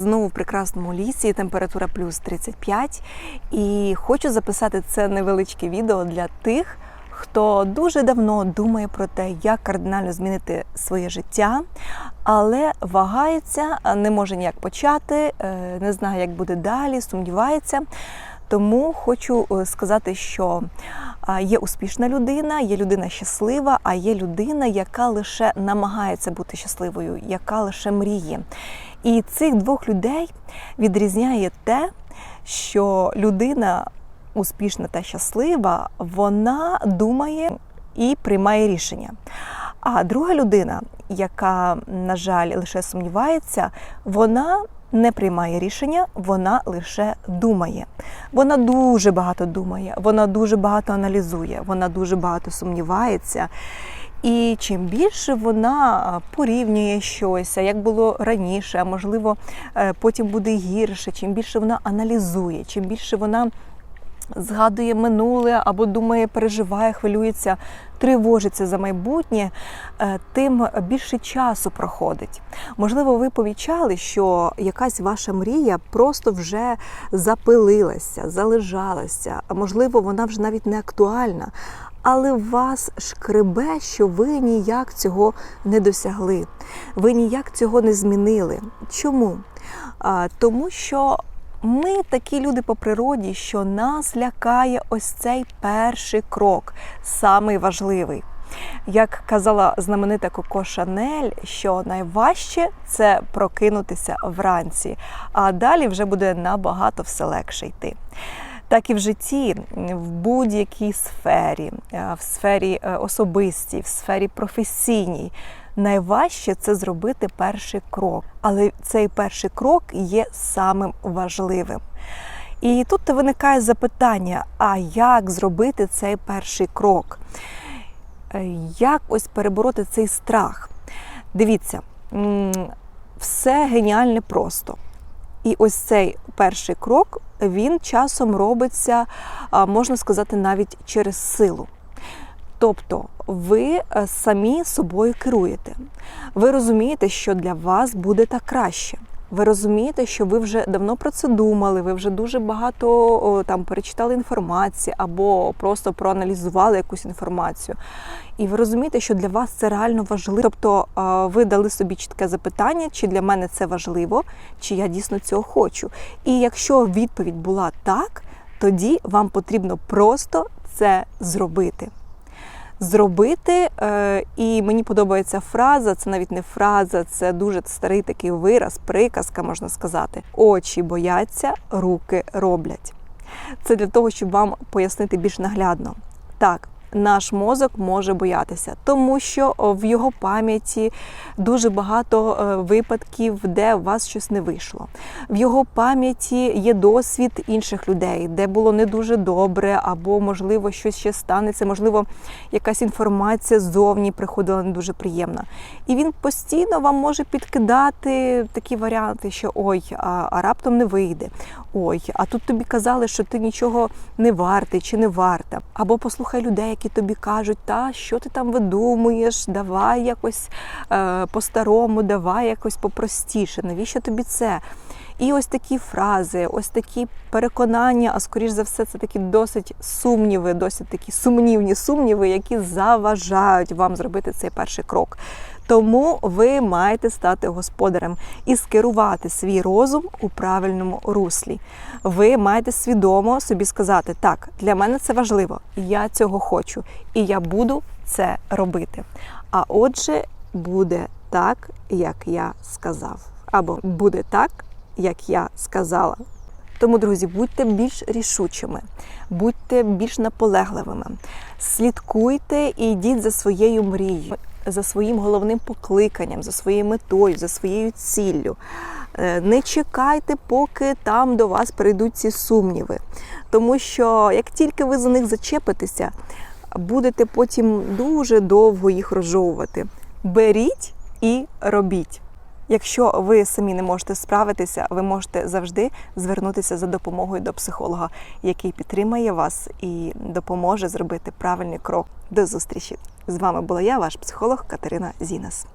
Знову в прекрасному лісі, температура плюс 35. І хочу записати це невеличке відео для тих, хто дуже давно думає про те, як кардинально змінити своє життя, але вагається, не може ніяк почати, е, не знає, як буде далі, сумнівається. Тому хочу е, сказати, що є успішна людина, є людина щаслива, а є людина, яка лише намагається бути щасливою, яка лише мріє. І цих двох людей відрізняє те, що людина успішна та щаслива, вона думає і приймає рішення. А друга людина, яка, на жаль, лише сумнівається, вона не приймає рішення, вона лише думає. Вона дуже багато думає, вона дуже багато аналізує, вона дуже багато сумнівається. І чим більше вона порівнює щось, як було раніше, а можливо, е, потім буде гірше, чим більше вона аналізує, чим більше вона згадує минуле або думає, переживає, хвилюється, тривожиться за майбутнє, е, тим більше часу проходить. Можливо, ви помічали, що якась ваша мрія просто вже запилилася, залежалася, можливо, вона вже навіть не актуальна. Але вас шкребе, що ви ніяк цього не досягли, ви ніяк цього не змінили. Чому? Тому що ми такі люди по природі, що нас лякає ось цей перший крок, самий важливий. Як казала знаменита Коко Шанель, що найважче це прокинутися вранці, а далі вже буде набагато все легше йти. Так і в житті, в будь-якій сфері, в сфері е, особистій, в сфері професійній. Найважче це зробити перший крок, але цей перший крок є самим важливим. І тут виникає запитання: а як зробити цей перший крок? Е, як ось перебороти цей страх? Дивіться, все геніальне просто. І ось цей перший крок він часом робиться, можна сказати, навіть через силу. Тобто ви е, самі собою керуєте. Ви розумієте, що для вас буде так краще. Ви розумієте, що ви вже давно про це думали, ви вже дуже багато там перечитали інформації або просто проаналізували якусь інформацію. І ви розумієте, що для вас це реально важливо. Тобто ви дали собі чітке запитання, чи для мене це важливо, чи я дійсно цього хочу. І якщо відповідь була так, тоді вам потрібно просто це зробити зробити. Е, і мені подобається фраза, це навіть не фраза, це дуже старий такий вираз, приказка, можна сказати. Очі бояться, руки роблять. Це для того, щоб вам пояснити більш наглядно. Так, наш мозок може боятися, тому що в його пам'яті дуже багато е, випадків, де у вас щось не вийшло. В його пам'яті є досвід інших людей, де було не дуже добре, або, можливо, щось ще станеться, можливо, якась інформація ззовні приходила не дуже приємна. І він постійно вам може підкидати такі варіанти, що ой, а, раптом не вийде. Ой, а тут тобі казали, що ти нічого не вартий чи не варта. Або послухай людей, які тобі кажуть, та що ти там видумуєш, давай якось е, по-старому, давай якось попростіше. Навіщо тобі це? І ось такі фрази, ось такі переконання, а скоріш за все, це такі досить сумніви, досить такі сумнівні сумніви, які заважають вам зробити цей перший крок. Тому ви маєте стати господарем і скерувати свій розум у правильному руслі. Ви маєте свідомо собі сказати, так, для мене це важливо, я цього хочу, і я буду це робити. А отже, буде так, як я сказав, або буде так, як я сказала. Тому, друзі, будьте більш рішучими, будьте більш наполегливими, слідкуйте і йдіть за своєю мрією за своїм головним покликанням, за своєю метою, за своєю ціллю. Е, не чекайте, поки там до вас прийдуть ці сумніви. Тому що як тільки ви за них зачепитеся, будете потім дуже довго їх розжовувати. Беріть і робіть. Якщо ви самі не можете справитися, ви можете завжди звернутися за допомогою до психолога, який підтримає вас і допоможе зробити правильний крок. До зустрічі! З вами була я, ваш психолог Катерина Зінас.